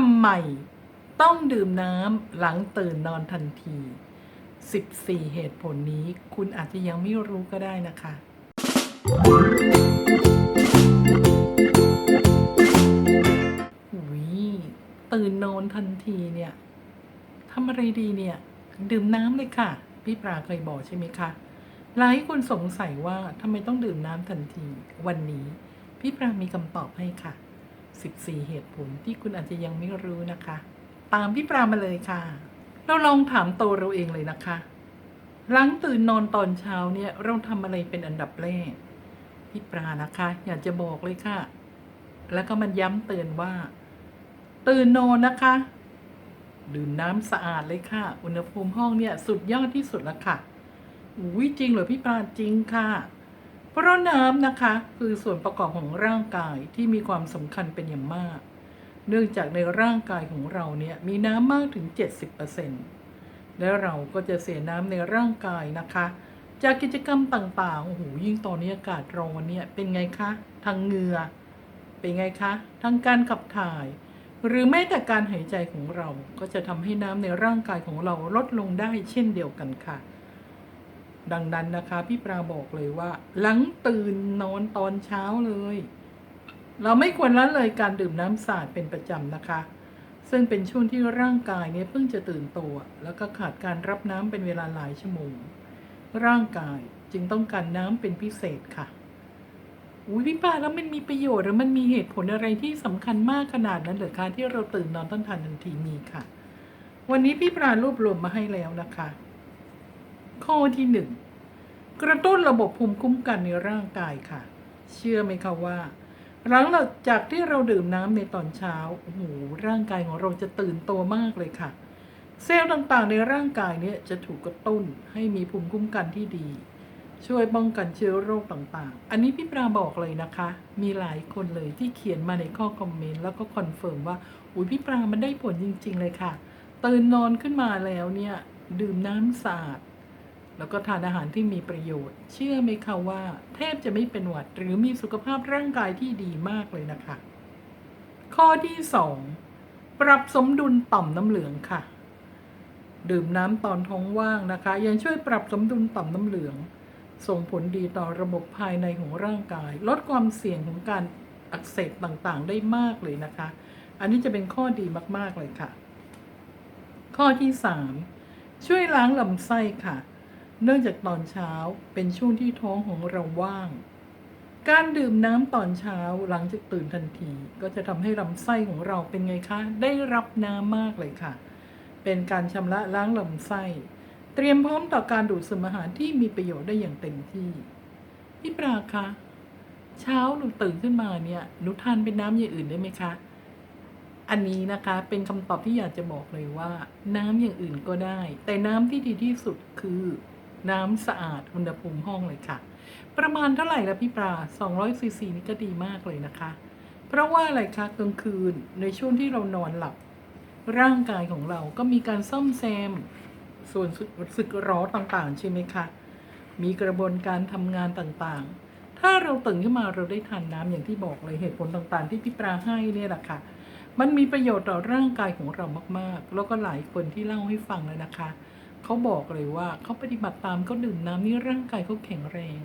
ทำไมต้องดื่มน้ำหลังตื่นนอนทันที 14 เหตุผลนี้คุณอาจจะยังไม่รู้ก็ได้นะคะ วิตื่นนอนทันทีเนี่ยทำอะไรดีเนี่ย ดื่มน้ำเลยค่ะ พี่ปลาเคยบอกใช่ไหมคะ หลายคนสงสัยว่าทำไมต้องดื่มน้ำทันที วันนี้ พี่ปลามีคำตอบให้ค่ะ 14 เหตุผลที่คุณอาจจะยังไม่รู้นะคะ ตามพี่ปลามาเลยค่ะ เราลองถามตัวเราเองเลยนะคะ หลังตื่นนอนตอนเช้าเนี่ยเราทำอะไรเป็นอันดับแรก พี่ปลานะคะ อยากจะบอกเลยค่ะ แล้วก็มันย้ำเตือนว่า ตื่นนอนนะคะ ดื่มน้ำสะอาดเลยค่ะ อุณหภูมิห้องเนี่ยสุดยอดที่สุดแล้วค่ะอุ้ยจริงเหรอพี่ปลาจริงค่ะ เพราะน้ำนะคะคือส่วนประกอบของร่างกายที่มีความสำคัญเป็นอย่างมาก เนื่องจากในร่างกายของเราเนี่ยมีน้ำมากถึง 70%และเราก็จะเสียน้ำในร่างกายนะคะ จากกิจกรรมต่างๆ โอ้โหยิ่งตอนนี้อากาศร้อนเนี่ยเป็นไงคะ ทางเหงื่อเป็นไงคะ ทางการขับถ่าย หรือแม้แต่การหายใจของเราก็จะทำให้น้ำในร่างกายของเราลดลงได้เช่นเดียวกันค่ะ ดังนั้นนะคะ พี่ปราบอกเลยว่า หลังตื่นนอนตอนเช้าเลย เราไม่ควรละเลยการดื่มน้ำสะอาดเป็นประจำนะคะ ซึ่งเป็นช่วงที่ร่างกายเนี่ยเพิ่งจะตื่นตัว แล้วก็ขาดการรับน้ำเป็นเวลาหลายชั่วโมง ร่างกายจึงต้องการน้ำเป็นพิเศษค่ะอุ้ยพี่ป้าแล้วมันมีประโยชน์หรือมันมีเหตุผลอะไรที่สำคัญมากขนาดนั้นหรือคะที่เราตื่นนอนต้นทานทันทีมีค่ะ วันนี้พี่ปรารวบรวมมาให้แล้วนะคะ ข้อที่หนึ่งกระตุ้นระบบภูมิคุ้มกันในร่างกายค่ะ เชื่อไหมคะว่า หลังจากที่เราดื่มน้ำในตอนเช้าโอ้โหร่างกายของเราจะตื่นตัวมากเลยค่ะ เซลล์ต่างๆในร่างกายเนี่ยจะถูกกระตุ้นให้มีภูมิคุ้มกันที่ดี ช่วยป้องกันเชื้อโรคต่างๆ อันนี้พี่ปราบอกเลยนะคะ มีหลายคนเลยที่เขียนมาในข้อคอมเมนต์แล้วก็คอนเฟิร์มว่าอุ้ยพี่ปรามันได้ผลจริง ๆ เลยค่ะตื่นนอนขึ้นมาแล้วเนี่ยดื่มน้ำสะอาด แล้วก็ทานอาหารที่มีประโยชน์ เชื่อไหมคะว่า แทบจะไม่เป็นหวัด หรือมีสุขภาพร่างกายที่ดีมากเลยนะคะ ข้อที่ 2 ปรับสมดุลต่อมน้ำเหลืองค่ะ ดื่มน้ำตอนท้องว่างนะคะ ยังช่วยปรับสมดุลต่อมน้ำเหลือง ส่งผลดีต่อระบบภายในของร่างกาย ลดความเสี่ยงของการอักเสบต่างๆ ได้มากเลยนะคะ อันนี้จะเป็นข้อดีมากๆเลยค่ะ ข้อที่ 3 ช่วยล้างลำไส้ค่ะ เนื่องจากตอนเช้าเป็นช่วงที่ท้องของเราว่าง การดื่มน้ำตอนเช้าหลังจากตื่นทันที ก็จะทำให้ลำไส้ของเราเป็นไงคะ ได้รับน้ำมากเลยค่ะ เป็นการชำระล้างลำไส้ เตรียมพร้อมต่อการดูดซึมอาหารที่มีประโยชน์ได้อย่างเต็มที่พี่ปราคะเช้าหนูตื่นขึ้นมาเนี่ยหนูทานเป็นน้ำอย่างอื่นได้ไหมคะ อันนี้นะคะเป็นคำตอบที่อยากจะบอกเลยว่า น้ำอย่างอื่นก็ได้ แต่น้ำที่ดีที่สุดคือ น้ำสะอาดอุณหภูมิห้องเลยค่ะ ประมาณเท่าไหร่ละพี่ปลา200ซีซีนี่ก็ดีมากเลยนะคะ เพราะว่าอะไรคะกลางคืนในช่วงที่เรานอนหลับ ร่างกายของเราก็มีการซ่อมแซม ส่วนสึกร้อต่างๆ ใช่ไหมคะ มีกระบวนการทำงานต่างๆ ถ้าเราตื่นขึ้นมาเราได้ทานน้ำอย่างที่บอกเลยเหตุผลต่างๆ ที่พี่ปราให้เนี่ยแหละค่ะมันมีประโยชน์ต่อร่างกายของเรามาก ๆ แล้วก็หลายคนที่เล่าให้ฟังเลยนะคะ เขาบอกเลยว่าเขาปฏิบัติตามเขาดื่มน้ำนี่ร่างกายเขาแข็งแรง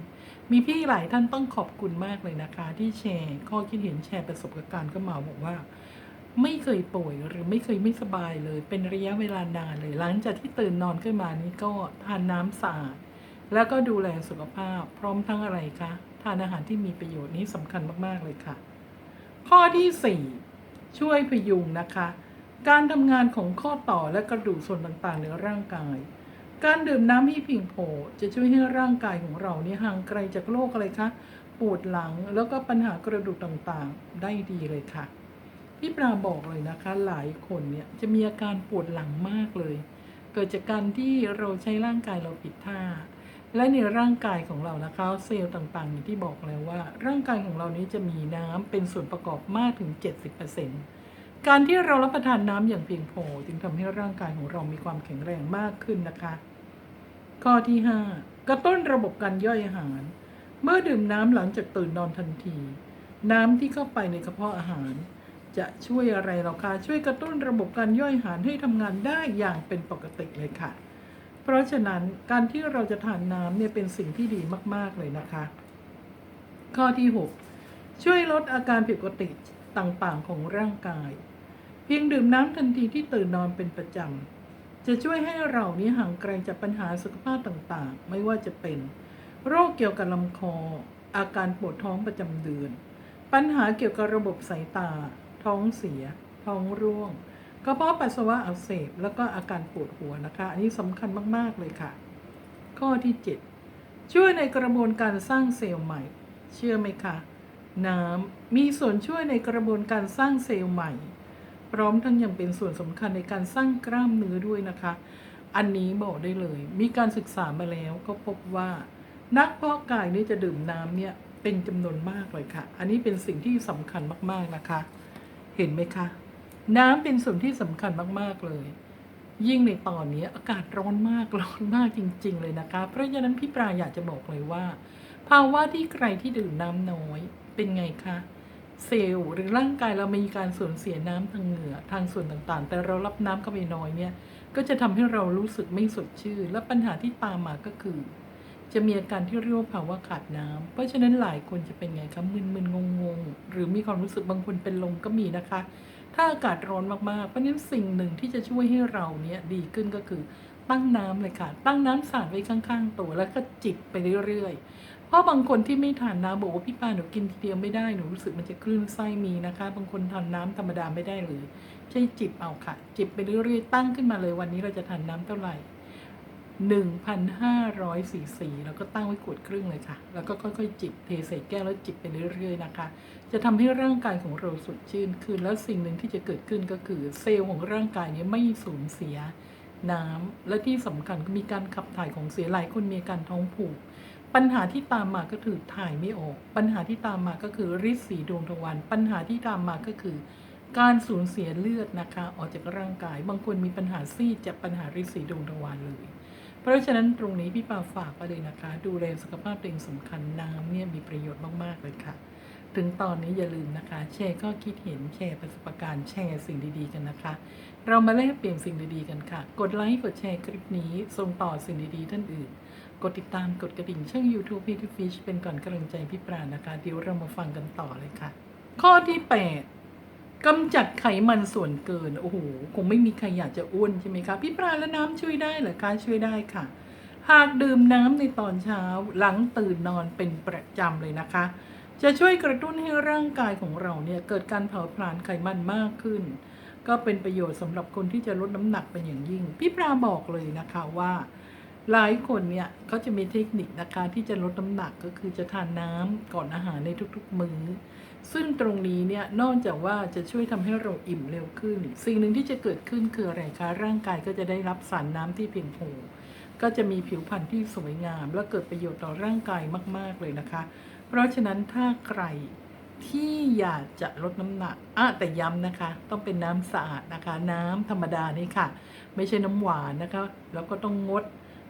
มีพี่หลายท่านต้องขอบคุณมากเลยนะคะ ที่แชร์ข้อคิดเห็นแชร์ประสบการณ์ก็มาบอกว่า ไม่เคยป่วยหรือไม่เคยไม่สบายเลย เป็นระยะเวลานานเลยหลังจากที่ตื่นนอนขึ้นมานี้ก็ทานน้ำสะอาดแล้วก็ดูแลสุขภาพพร้อมทั้งอะไรคะทานอาหารที่มีประโยชน์นี้สำคัญมากๆเลยค่ะ ข้อที่ 4 ช่วยพยุงนะคะ การทำงานของข้อต่อและกระดูกส่วนต่างๆ ในร่างกาย การดื่มน้ำให้เพียงพอจะช่วยให้ร่างกายของเราเนี่ยห่างไกลจากโรคอะไรคะ ปวดหลังแล้วก็ปัญหากระดูกต่างๆ ได้ดีเลยค่ะ พี่ปราบอกเลยนะคะ หลายคนเนี่ยจะมีอาการปวดหลังมากเลย เกิดจากการที่เราใช้ร่างกายเราผิดท่า และในร่างกายของเรานะคะเซลล์ต่างๆ อย่างที่บอกแล้วว่า ร่างกายของเรานี้จะมีน้ำเป็นส่วนประกอบมากถึง 70% การที่เรารับประทานน้ำอย่างเพียงพอจึงทำให้ร่างกายของเรามีความแข็งแรงมากขึ้นนะคะ ข้อที่ 5 กระตุ้นระบบการย่อยอาหาร เมื่อดื่มน้ำหลังจากตื่นนอนทันที น้ำที่เข้าไปในกระเพาะอาหาร จะช่วยอะไรเราคะช่วยกระตุ้นระบบการย่อยอาหารให้ทำงานได้อย่างเป็นปกติเลยค่ะ เพราะฉะนั้นการที่เราจะทานน้ำเนี่ยเป็นสิ่งที่ดีมาก ๆเลยนะคะ ข้อที่ 6 ช่วยลดอาการผิดปกติต่างๆ ของร่างกาย เพียงดื่มน้ำทันทีที่ตื่นนอนเป็นประจำ จะช่วยให้เรานี้ห่างไกลจากปัญหาสุขภาพต่างๆ ไม่ว่าจะเป็น โรคเกี่ยวกับลำคอ อาการปวดท้องประจำเดือน ปัญหาเกี่ยวกับระบบสายตา ท้องเสีย ท้องร่วงกระเพาะปัสสาวะอักเสบแล้วก็อาการปวดหัวนะคะ อันนี้สำคัญมากๆเลยค่ะ ข้อที่ 7 ช่วยในกระบวนการสร้างเซลล์ใหม่ เชื่อไหมคะ น้ำมีส่วนช่วยในกระบวนการสร้างเซลล์ใหม่ พร้อมทั้งยังเป็นส่วนสำคัญในการสร้างกล้ามเนื้อด้วยนะคะ อันนี้บอกได้เลย มีการศึกษามาแล้วก็พบว่า นักเพาะกายนี่จะดื่มน้ำเนี่ยเป็นจำนวนมากเลยค่ะ อันนี้เป็นสิ่งที่สำคัญมากๆนะคะ เห็นไหมคะ น้ำเป็นส่วนที่สำคัญมากๆเลย ยิ่งในตอนนี้อากาศร้อนมากร้อนมากจริง ๆ เลยนะคะ เพราะฉะนั้นพี่ปลาอยากจะบอกเลยว่า ภาวะที่ใครที่ดื่มน้ำน้อยเป็นไงคะ เซลล์หรือร่างกายเรามีการสูญเสียน้ำทางเหงื่อทางส่วนต่างๆ แต่เรารับน้ำเข้าไปน้อยเนี่ยก็จะทำให้เรารู้สึกไม่สดชื่นและปัญหาที่ตามมาก็คือ จะมีอาการที่เรียกว่าภาวะขาดน้ำเพราะฉะนั้นหลายคนจะเป็นไงคะมึนๆงงๆ หรือมีความรู้สึกบางคนเป็นลมก็มีนะคะ ถ้าอากาศร้อนมากๆเพราะฉะนั้นสิ่งหนึ่งที่จะช่วยให้เราเนี่ยดีขึ้นก็คือตั้งน้ำเลยค่ะ ตั้งน้ำสาดไว้ข้าง ๆ ตัวแล้วก็จิบไปเรื่อยๆ เพราะบางคนที่ไม่ทานน้ำบอกว่าพี่ปาหนูกินทีเดียวไม่ได้หนูรู้สึกมันจะคลื่นไส้มีนะคะ บางคนทานน้ำธรรมดาไม่ได้เลยใช่จิบเอาค่ะ จิบไปเรื่อยๆตั้งขึ้นมาเลย วันนี้เราจะทานน้ำเท่าไหร่1,500ซีซีแล้วก็ตั้งไว้ขวดครึ่งเลยค่ะ แล้วก็ค่อยๆ จิบเทใส่แก้วแล้วจิบไปเรื่อยๆนะคะ จะทำให้ร่างกายของเราสดชื่นขึ้น แล้วสิ่งหนึ่งที่จะเกิดขึ้นก็คือเซลล์ของร่างกายนี้ไม่สูญเสียน้ำและที่สำคัญก็มีการขับถ่ายของเสียหลายคนมีการท้องผูก ปัญหาที่ตามมาก็คือถ่ายไม่ออก ปัญหาที่ตามมาก็คือริดสีดวงทวารปัญหาที่ตามมาก็คือ การสูญเสียเลือดนะคะออกจากร่างกาย บางคนมีปัญหาซีดจากปัญหาริดสีดวงทวารเลย เพราะฉะนั้นตรงนี้พี่ปาฝากไปเลยนะคะ ดูแลสุขภาพตัวเองสำคัญน้ำเนี่ยมีประโยชน์มากๆเลยค่ะ ถึงตอนนี้อย่าลืมนะคะ แชร์ข้อคิดเห็นแชร์ประสบการณ์แชร์สิ่งดีๆกันนะคะ เรามาแลกเปลี่ยนสิ่งดีๆกันค่ะ กดไลค์กดแชร์คลิปนี้ส่งต่อสิ่งดีๆท่านอื่น กดติดตามกดกระดิ่งช่อง YouTube พี่ฟิชเป็นก่อนกำลังใจพี่ปราณนะคะเดี๋ยวเรามาฟังกันต่อเลยค่ะ ข้อที่ 8กำจัดไขมันส่วนเกิน โอ้โห คงไม่มีใครอยากจะอ้วนใช่ไหมคะ พี่ปราณและน้ำช่วยได้เหรอคะ ช่วยได้ค่ะ หากดื่มน้ำในตอนเช้าหลังตื่นนอนเป็นประจำเลยนะคะ จะช่วยกระตุ้นให้ร่างกายของเราเนี่ยเกิดการเผาผลาญไขมันมากขึ้น ก็เป็นประโยชน์สำหรับคนที่จะลดน้ำหนักเป็นอย่างยิ่ง พี่ปราบอกเลยนะคะว่า หลายคนเนี่ยเขาจะมีเทคนิคนะคะที่จะลดน้ำหนักก็คือจะทานน้ำก่อนอาหารในทุกๆ มื้อซึ่งตรงนี้เนี่ยนอกจากว่าจะช่วยทำให้เราอิ่มเร็วขึ้น สิ่งหนึ่งที่จะเกิดขึ้นคืออะไรคะร่างกายก็จะได้รับสารน้ำที่เพียงพอก็จะมีผิวพรรณที่สวยงาม และเกิดประโยชน์ต่อร่างกายมาก ๆเลยนะคะ เพราะฉะนั้นถ้าใครที่อยากจะลดน้ำหนักอะแต่ย้ำนะคะ ต้องเป็นน้ำสะอาดนะคะ น้ำธรรมดานี่ค่ะ ไม่ใช่น้ำหวานนะคะ แล้วก็ต้องงด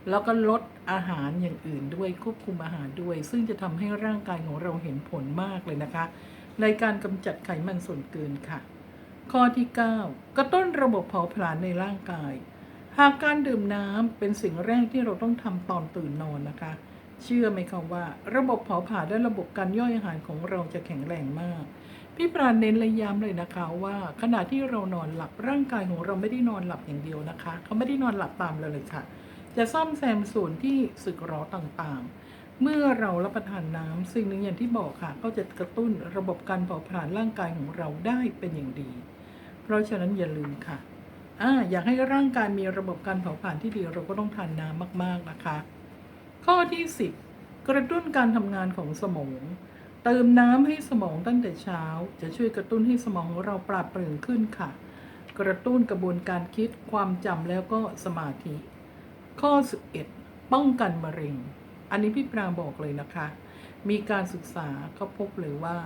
แล้วก็ลดอาหารอย่างอื่นด้วยควบคุมอาหารด้วย ซึ่งจะทำให้ร่างกายของเราเห็นผลมากเลยนะคะในการกำจัดไขมันส่วนเกินค่ะ ข้อที่ 9 กระตุ้นระบบเผาผลาญในร่างกาย หากการดื่มน้ำเป็นสิ่งแรกที่เราต้องทำตอนตื่นนอนนะคะ เชื่อไหมคะว่า ระบบเผาผลาญและระบบการย่อยอาหารของเราจะแข็งแรงมาก พี่ปราณเน้นระย้ำเลยนะคะว่า ขณะที่เรานอนหลับร่างกายของเราไม่ได้นอนหลับอย่างเดียวนะคะ เขาไม่ได้นอนหลับตามเราเลยค่ะ จะซ่อมแซมส่วนที่สึกหรอต่างๆ เมื่อเรารับประทานน้ำสิ่งหนึ่งอย่างที่บอกค่ะ ก็จะกระตุ้นระบบการเผาผลาญร่างกายของเราได้เป็นอย่างดี เพราะฉะนั้นอย่าลืมค่ะอ่าอยากให้ร่างกายมีระบบการเผาผลาญที่ดีเราก็ต้องทานน้ำมากๆนะคะ ข้อที่ 10 กระตุ้นการทำงานของสมอง เติมน้ำให้สมองตั้งแต่เช้า จะช่วยกระตุ้นให้สมองเราปราบเปรื่องขึ้นค่ะ กระตุ้นกระบวนการคิดความจำแล้วก็สมาธิ ข้อ 11 ป้องกันมะเร็ง อันนี้พี่ปราบอกเลยนะคะ มีการศึกษาเขาพบเลยว่า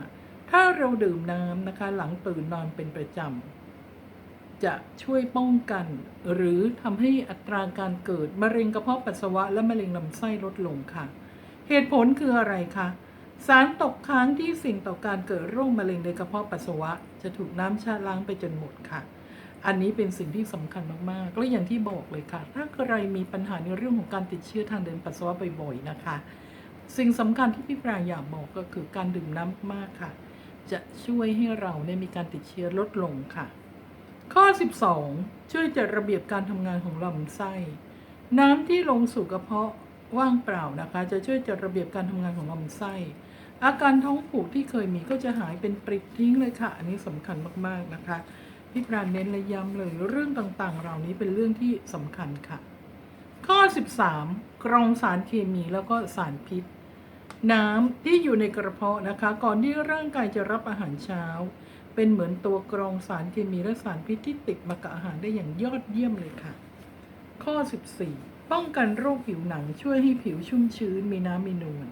ถ้าเราดื่มน้ำนะคะ หลังตื่นนอนเป็นประจำ จะช่วยป้องกัน หรือทำให้อัตราการเกิดมะเร็งกระเพาะปัสสาวะและมะเร็งลำไส้ลดลงค่ะ เหตุผลคืออะไรคะสารตกค้างที่สิ่งต่อการเกิดโรคมะเร็งในกระเพาะปัสสาวะ จะถูกน้ำชาล้างไปจนหมดค่ะ อันนี้เป็นสิ่งที่สำคัญมากๆและอย่างที่บอกเลยค่ะ ถ้าใครมีปัญหาในเรื่องของการติดเชื้อทางเดินปัสสาวะบ่อยๆนะคะ สิ่งสำคัญที่พี่ปรางอยากบอกก็คือการดื่มน้ำมากค่ะ จะช่วยให้เราเนี่ยมีการติดเชื้อลดลงค่ะ ข้อ 12 ช่วยจัดระเบียบการทำงานของลำไส้ น้ำที่ลงสู่กระเพาะว่างเปล่านะคะ จะช่วยจัดระเบียบการทำงานของลำไส้ อาการท้องผูกที่เคยมีก็จะหายเป็นปริดทิ้งเลยค่ะ อันนี้สำคัญมากๆนะคะพี่ปราณเน้นและย้ำเลยเรื่องต่างๆ เหล่านี้เป็นเรื่องที่สำคัญค่ะ ข้อ 13 กรองสารเคมีแล้วก็สารพิษ น้ำที่อยู่ในกระเพาะนะคะ ก่อนที่ร่างกายจะรับอาหารเช้า เป็นเหมือนตัวกรองสารเคมีและสารพิษที่ติดมากับอาหารได้อย่างยอดเยี่ยมเลยค่ะ ข้อ 14 ป้องกันโรคผิวหนังช่วยให้ผิวชุ่มชื้นมีน้ำมีนวล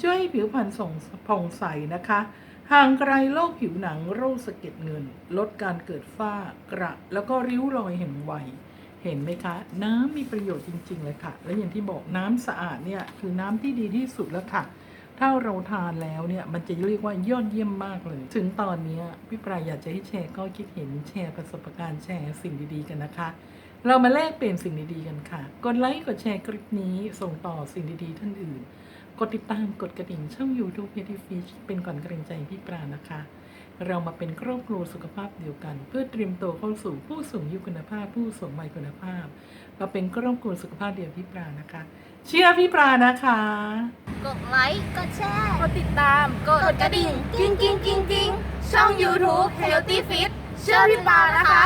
ช่วยให้ผิวพรรณส่งผ่องใสนะคะ ห่างไกลโรคผิวหนังโรคสะเก็ดเงิน ลดการเกิดฝ้ากระแล้วก็ริ้วรอยแห่งวัยเห็นไหมคะ น้ำมีประโยชน์จริง ๆ เลยค่ะ และอย่างที่บอกน้ำสะอาดเนี่ยคือน้ำที่ดีที่สุดแล้วค่ะ ถ้าเราทานแล้วเนี่ยมันจะเรียกว่ายอดเยี่ยมมากเลย ถึงตอนนี้พี่ปรายอยากจะให้แชร์ก็คิดเห็นแชร์ประสบการณ์แชร์สิ่งดีๆกันนะคะ เรามาแลกเปลี่ยนสิ่งดีๆกันค่ะ กดไลค์กดแชร์คลิปนี้ส่งต่อสิ่งดีๆท่านอื่น กดติดตามกดกระดิ่งช่อง YouTube p e t y Fish เป็นก่อนกรงใจพี่ปรานะคะ เรามาเป็นครอบครัวสุขภาพเดียวกัน เพื่อเตรียมตัวเข้าสู่ผู้สูงอายุคุณภาพ ผู้สูงวัยคุณภาพ มาเป็นครอบครัวสุขภาพเดียวพี่ปรานะคะ เชื่อพี่ปรานะคะ กดไลค์ กดแชร์ กดติดตาม กดกระดิ่ง กิ้งกิ้งกิ้งกิ้งช่อง YouTube Healthy Fit เชื่อพี่ปานะคะ